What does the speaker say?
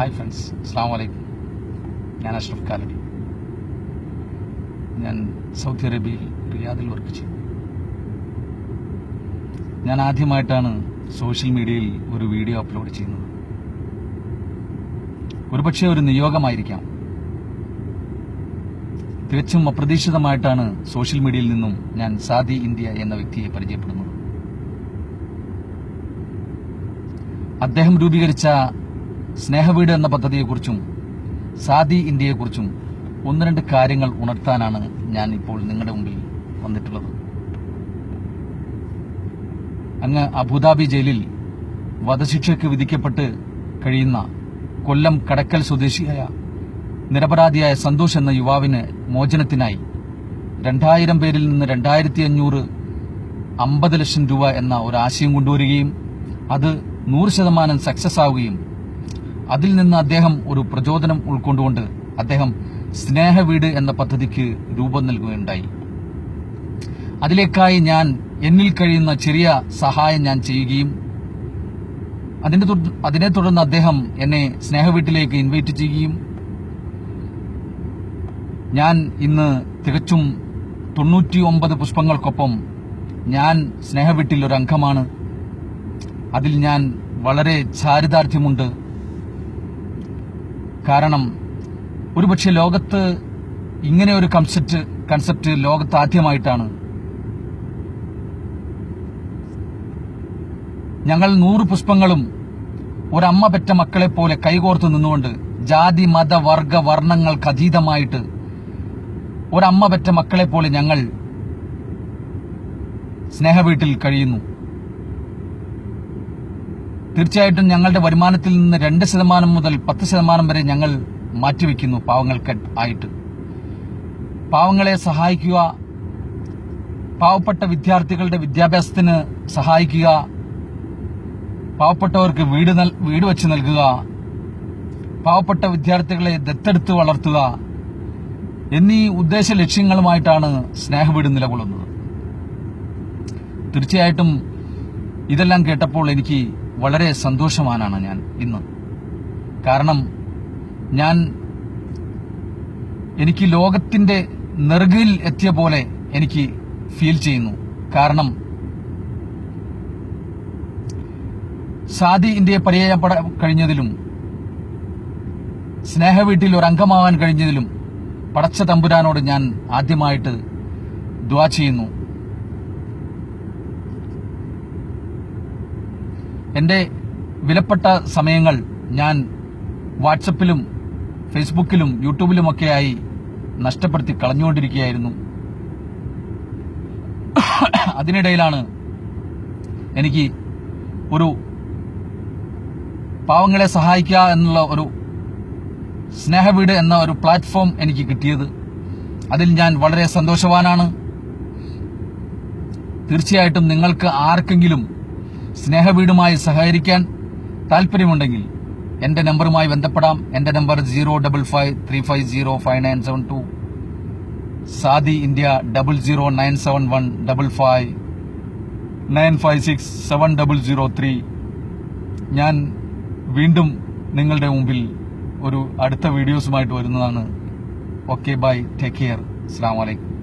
Hi friends അസ്ലാം വലൈക്കും ഞാൻ അഷ്റഫ് കാലടി ഞാൻ സൗദി അറേബ്യയിൽ റിയാദിൽ വർക്ക് ചെയ്തു ഞാൻ ആദ്യമായിട്ടാണ് സോഷ്യൽ മീഡിയയിൽ ഒരു വീഡിയോ അപ്ലോഡ് ചെയ്യുന്നത്. ഒരുപക്ഷെ ഒരു നിയോഗമായിരിക്കാം. തികച്ചും അപ്രതീക്ഷിതമായിട്ടാണ് സോഷ്യൽ മീഡിയയിൽ നിന്നും ഞാൻ സാദി ഇന്ത്യ എന്ന വ്യക്തിയെ പരിചയപ്പെടുന്നത്. അദ്ദേഹം രൂപീകരിച്ച സ്നേഹവീട് എന്ന പദ്ധതിയെക്കുറിച്ചും സാദി ഇന്ത്യയെക്കുറിച്ചും ഒന്ന് രണ്ട് കാര്യങ്ങൾ ഉണർത്താനാണ് ഞാൻ ഇപ്പോൾ നിങ്ങളുടെ മുമ്പിൽ വന്നിട്ടുള്ളത്. അങ്ങ് അബുദാബി ജയിലിൽ വധശിക്ഷയ്ക്ക് വിധിക്കപ്പെട്ട് കഴിയുന്ന കൊല്ലം കടക്കൽ സ്വദേശിയായ നിരപരാധിയായ സന്തോഷ് എന്ന യുവാവിന് മോചനത്തിനായി രണ്ടായിരം പേരിൽ നിന്ന് രണ്ടായിരത്തി അഞ്ഞൂറ് അമ്പത് ലക്ഷം രൂപ എന്ന ഒരു ആശയം കൊണ്ടുവരികയും അത് നൂറ് ശതമാനം സക്സസ് ആവുകയും അതിൽ നിന്ന് അദ്ദേഹം ഒരു പ്രചോദനം ഉൾക്കൊണ്ടുകൊണ്ട് അദ്ദേഹം സ്നേഹവീട് എന്ന പദ്ധതിക്ക് രൂപം നൽകുകയുണ്ടായി. അതിലേക്കായി ഞാൻ എന്നിൽ കഴിയുന്ന ചെറിയ സഹായം ഞാൻ ചെയ്യുകയും അതിനെ അതിനെ തുടർന്ന് അദ്ദേഹം എന്നെ സ്നേഹവീട്ടിലേക്ക് ഇൻവൈറ്റ് ചെയ്യുകയും ഞാൻ ഇന്ന് തികച്ചും തൊണ്ണൂറ്റി ഒമ്പത് പുഷ്പങ്ങൾക്കൊപ്പം ഞാൻ സ്നേഹവീട്ടിൽ ഒരു അംഗമാണ്. അതിൽ ഞാൻ വളരെ ചാരിതാർത്ഥ്യമുണ്ട്. കാരണം ഒരുപക്ഷെ ലോകത്ത് ഇങ്ങനെ ഒരു കൺസെപ്റ്റ് കൺസെപ്റ്റ് ലോകത്ത് ആദ്യമായിട്ടാണ്. ഞങ്ങൾ നൂറ് പുഷ്പങ്ങളും ഒരമ്മ പെറ്റ മക്കളെ പോലെ കൈകോർത്ത് നിന്നുകൊണ്ട് ജാതി മത വർഗ വർണങ്ങൾക്ക് അതീതമായിട്ട് ഒരമ്മ പെറ്റ മക്കളെ പോലെ ഞങ്ങൾ സ്നേഹവീട്ടിൽ കഴിയുന്നു. തീർച്ചയായിട്ടും ഞങ്ങളുടെ വരുമാനത്തിൽ നിന്ന് രണ്ട് ശതമാനം മുതൽ പത്ത് ശതമാനം വരെ ഞങ്ങൾ മാറ്റിവെക്കുന്നു പാവങ്ങൾക്ക് ആയിട്ട്. പാവങ്ങളെ സഹായിക്കുക പാവപ്പെട്ട വിദ്യാർത്ഥികളുടെ വിദ്യാഭ്യാസത്തിന് സഹായിക്കുക പാവപ്പെട്ടവർക്ക് വീട് വീട് വെച്ച് നൽകുക പാവപ്പെട്ട വിദ്യാർത്ഥികളെ ദത്തെടുത്ത് വളർത്തുക എന്നീ ഉദ്ദേശ ലക്ഷ്യങ്ങളുമായിട്ടാണ് സ്നേഹവീട് നിലകൊള്ളുന്നത്. തീർച്ചയായിട്ടും ഇതെല്ലാം കേട്ടപ്പോൾ എനിക്ക് വളരെ സന്തോഷവാനാണ് ഞാൻ ഇന്ന്. കാരണം ഞാൻ എനിക്ക് ലോകത്തിന്റെ നെറുകയിൽ എത്തിയ പോലെ എനിക്ക് ഫീൽ ചെയ്യുന്നു. കാരണം സാദി ഇന്ത്യയെ പരിചയപ്പെടാൻ കഴിഞ്ഞതിലും സ്നേഹവീട്ടിൽ ഒരു അംഗമാവാൻ കഴിഞ്ഞതിലും പടച്ച തമ്പുരാനോട് ഞാൻ ആദ്യമായിട്ട് ദ്വാ ചെയ്യുന്നു. എന്റെ വിലപ്പെട്ട സമയങ്ങൾ ഞാൻ വാട്സപ്പിലും ഫേസ്ബുക്കിലും യൂട്യൂബിലുമൊക്കെയായി നഷ്ടപ്പെടുത്തി കളഞ്ഞുകൊണ്ടിരിക്കുകയായിരുന്നു. അതിനിടയിലാണ് എനിക്ക് ഒരു പാവങ്ങളെ സഹായിക്കുക എന്നുള്ള ഒരു സ്നേഹവീട് എന്ന ഒരു പ്ലാറ്റ്ഫോം എനിക്ക് കിട്ടിയത്. അതിൽ ഞാൻ വളരെ സന്തോഷവാനാണ്. തീർച്ചയായിട്ടും നിങ്ങൾക്ക് ആർക്കെങ്കിലും സ്നേഹവീടുമായി സഹകരിക്കാൻ താല്പര്യമുണ്ടെങ്കിൽ എന്റെ നമ്പറുമായി ബന്ധപ്പെടാം. എന്റെ number zero double five three five zero five nine seven two. Saudi India double zero nine seven one double five nine five six seven double zero three. ഞാൻ വീണ്ടും നിങ്ങളുടെ മുമ്പിൽ ഒരു അടുത്ത വീഡിയോസുമായിട്ട് വരുന്നതാണ്. Okay bye. Take care. അസ്സാം വലൈക്കും